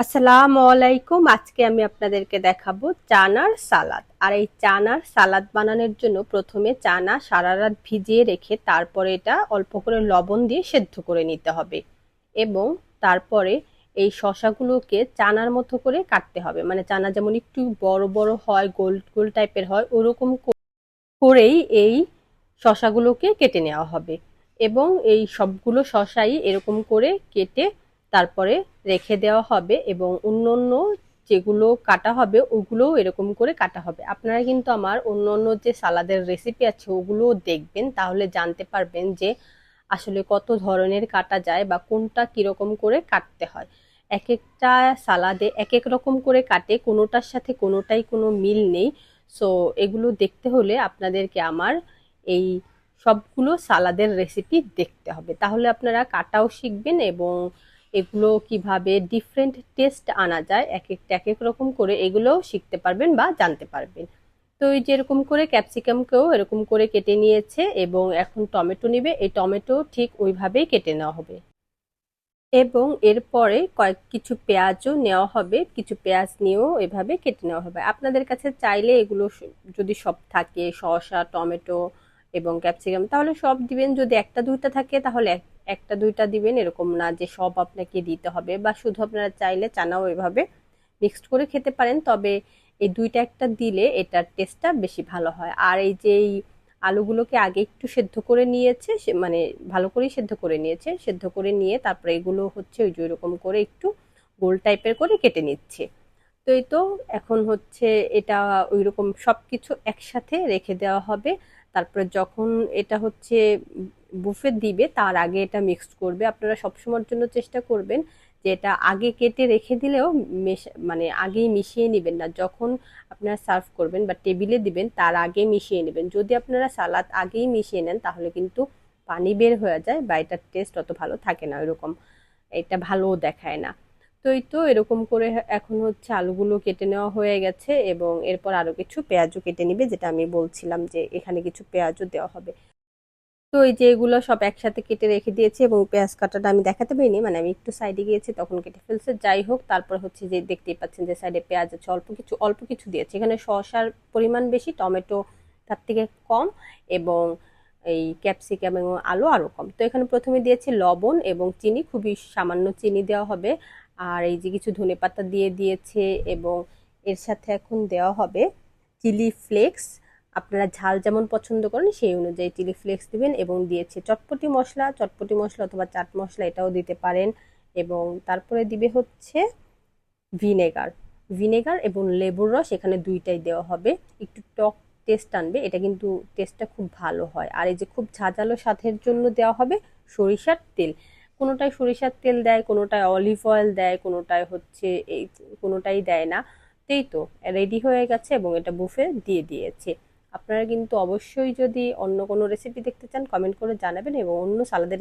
আসসালামু আলাইকুম আজকে আমি আপনাদেরকে দেখাবো চানার সালাদ। আর এই চানার সালাদ বানানোর জন্য প্রথমে চানা সারা রাত ভিজিয়ে রেখে তারপরে এটা অল্প করে লবণ দিয়ে সেদ্ধ করে নিতে হবে। এবং তারপরে এই শশাগুলোকে চানার মতো করে কাটতে হবে। মানে চানা যেমন একটু বড় বড় হয়, গোল গোল টাইপের হয়, ওরকম করেই এই শশাগুলোকে কেটে নেওয়া হবে। এবং এই সবগুলো শশাই এরকম করে কেটে তারপরে রেখে দেওয়া হবে এবং অন্য অন্য যেগুলো কাটা হবে, ওগুলোও এরকম করে কাটা হবে। আপনারা কিন্তু আমার অন্য অন্য যে সালাদের রেসিপি আছে, ওগুলোও দেখবেন, তাহলে জানতে পারবেন যে আসলে কত ধরনের কাটা যায় বা কোনটা কীরকম করে কাটতে হয়। এক একটা সালাদে এক এক রকম করে কাটে, কোনোটার সাথে কোনোটাই কোনো মিল নেই। সো এগুলো দেখতে হলে আপনাদেরকে আমার এই সবগুলো সালাদের রেসিপি দেখতে হবে। তাহলে আপনারা কাটাও শিখবেন এবং এগুলো কীভাবে ডিফারেন্ট টেস্ট আনা যায়, এক একটা এক এক রকম করে এগুলোও শিখতে পারবেন বা জানতে পারবেন। তো এই যেরকম করে ক্যাপসিকামকেও এরকম করে কেটে নিয়েছে এবং এখন টমেটো নেবে, এই টমেটো ঠিক ওইভাবেই কেটে নেওয়া হবে। এবং এরপরে কয়েক, কিছু পেঁয়াজও নেওয়া হবে, কিছু পেঁয়াজ নিয়েও এভাবে কেটে নেওয়া হবে। আপনাদের কাছে চাইলে এগুলো যদি সব থাকে, শসা, টমেটো এবং ক্যাপসিকাম তাহলে সব দিবেন। যদি একটা, দুইটা থাকে, তাহলে একটা, দুইটা দিবেন, এরকম না যে সব আপনাকে দিতে হবে বা শুধু আপনারা চাইলে চানাও এভাবে মিক্সড করে খেতে পারেন। তবে এই দুইটা একটা দিলে এটার টেস্টটা বেশি ভালো হয়। আর এই যে এই আলুগুলোকে আগে একটু সেদ্ধ করে নিয়েছে মানে ভালো করেই সেদ্ধ করে নিয়েছে। সেদ্ধ করে নিয়ে তারপরে এগুলো হচ্ছে ওই যে এরকম করে একটু গোল টাইপের করে কেটে নিচ্ছে। তো এই তো এখন হচ্ছে এটা ওই রকম সব কিছু একসাথে রেখে দেওয়া হবে। তারপরে যখন এটা হচ্ছে বুফে দিবে, তার আগে এটা মিক্সড করবে। আপনারা সবসময়ের জন্য চেষ্টা করবেন যে এটা আগে কেটে রেখে দিলেও মানে আগেই মিশিয়ে নেবেন না। যখন আপনারা সার্ভ করবেন বা টেবিলে দিবেন, তার আগে মিশিয়ে নেবেন। যদি আপনারা সালাদ আগেই মিশিয়ে নেন, তাহলে কিন্তু পানি বের হয়ে যায় বা এটার টেস্ট অত ভালো থাকে না এরকম এটা ভালোও দেখায় না। তো এই তো এরকম করে এখন হচ্ছে আলুগুলো কেটে নেওয়া হয়ে গেছে এবং এরপর আরও কিছু পেঁয়াজও কেটে নিবে, যেটা আমি বলছিলাম যে এখানে কিছু পেঁয়াজও দেওয়া হবে। তো এই যে এগুলো সব একসাথে কেটে রেখে দিয়েছি এবং পেঁয়াজ কাটাটা আমি দেখাতে পারিনি মানে আমি একটু সাইডে গিয়েছি, তখন কেটে ফেলছে। যাই হোক, তারপর হচ্ছে যে দেখতেই পাচ্ছেন যে সাইডে পেঁয়াজ আছে, অল্প কিছু অল্প কিছু দিয়েছে। এখানে শসার পরিমাণ বেশি, টমেটো তার থেকে কম এবং এই ক্যাপসিকাম এবং আলু আরও কম। তো এখানে প্রথমে দিয়েছি লবণ এবং চিনি, খুবই সামান্য চিনি দেওয়া হবে। আর এই যে কিছু ধনে পাতা দিয়ে দিয়েছে এবং এর সাথে এখন দেওয়া হবে চিলি ফ্লেক্স। আপনারা ঝাল যেমন পছন্দ করেন, সেই অনুযায়ী চিলি ফ্লেক্স দিবেন এবং দিয়েছে চটপটি মশলা। চটপটি মশলা অথবা চাট মশলা এটাও দিতে পারেন এবং তারপরে দিবে হচ্ছে ভিনেগার। ভিনেগার এবং লেবুর রস এখানে দুইটাই দেওয়া হবে। একটু টক টেস্ট আনবে এটা কিন্তু টেস্টটা খুব ভালো হয়। আর এই যে খুব ঝাঁঝালো স্বাদের জন্য দেওয়া হবে সরিষার তেল। কোনোটায় সরিষার তেল দেয় কোনোটায় অলিভ অয়েল দেয় কোনোটায় হচ্ছে এই কোনোটাই দেয় না। তেই তো রেডি হয়ে গেছে এবং এটা বুফে দিয়ে দিয়েছে। আপনারা কিন্তু অবশ্যই যদি অন্য কোনো রেসিপি দেখতে চান কমেন্ট করে জানাবেন এবং অন্য সালাদের